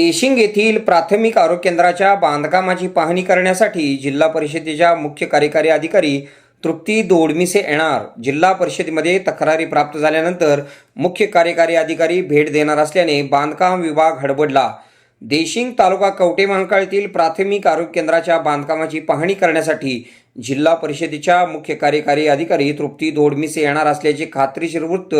देशिंग येथील प्राथमिक आरोग्य केंद्राच्या बांधकामाची पाहणी करण्यासाठी जिल्हा परिषदेच्या मुख्य कार्यकारी अधिकारी तृप्ती दोडमिसे येणार. जिल्हा परिषदेमध्ये तक्रारी प्राप्त झाल्यानंतर मुख्य कार्यकारी अधिकारी भेट देणार असल्याने बांधकाम विभाग हडबडला. देशिंग तालुका कवटे महांकाळ येथील प्राथमिक आरोग्य केंद्राच्या बांधकामाची पाहणी करण्यासाठी जिल्हा परिषदेच्या मुख्य कार्यकारी अधिकारी तृप्ती दोडमिसे येणार असल्याचे खात्रीशीर वृत्त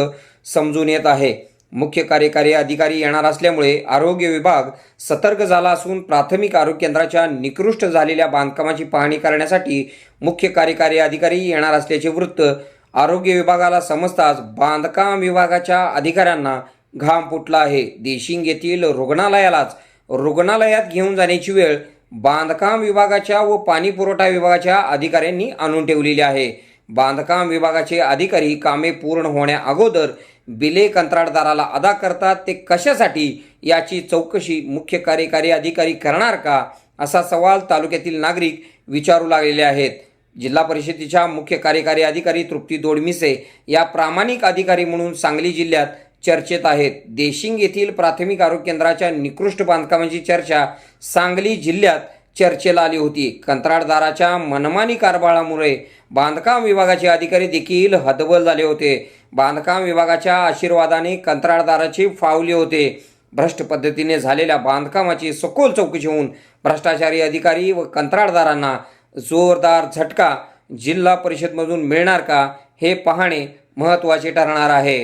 समजून येत आहे. मुख्य कार्यकारी अधिकारी येणार असल्यामुळे आरोग्य विभाग सतर्क झाला असून प्राथमिक आरोग्य केंद्राच्या निकृष्ट झालेल्या बांधकामाची पाहणी करण्यासाठी मुख्य कार्यकारी अधिकारी येणार असल्याचे वृत्त आरोग्य विभागाला समजताच बांधकाम विभागाच्या अधिकाऱ्यांना घाम फुटला आहे. देशिंग येथील रुग्णालयालाच रुग्णालयात घेऊन जाण्याची वेळ बांधकाम विभागाच्या व पाणी पुरवठा विभागाच्या अधिकाऱ्यांनी आणून ठेवलेली आहे. बांधकाम विभागाचे अधिकारी कामे पूर्ण होण्या अगोदर बिले कंत्राटदाराला अदा करतात. ते कशासाठी? याची चौकशी मुख्य कार्यकारी अधिकारी करणार का? असा सवाल तालुक्यातील नागरिक विचारू लागलेले आहेत. जिल्हा परिषदेच्या मुख्य कार्यकारी अधिकारी तृप्ती दोडमिसे या प्रामाणिक अधिकारी म्हणून सांगली जिल्ह्यात चर्चेत आहेत. देशिंग येथील प्राथमिक आरोग्य केंद्राच्या निकृष्ट बांधकामाची चर्चा सांगली जिल्ह्यात चर्चेला आली होती. कंत्राटदाराच्या मनमानी कारभारामुळे बांधकाम विभागाचे अधिकारी देखील हतबल झाले होते. बांधकाम विभागाच्या आशीर्वादाने कंत्राटदाराचे फावले होते. भ्रष्ट पद्धतीने झालेल्या बांधकामाची सखोल चौकशी होऊन भ्रष्टाचारी अधिकारी व कंत्राटदारांना जोरदार झटका जिल्हा परिषदमधून मिळणार का हे पाहणे महत्त्वाचे ठरणार आहे.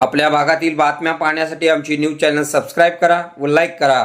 आपल्या भागातील बातम्या पाहण्यासाठी आमची न्यूज चॅनल सबस्क्राईब करा व लाईक करा.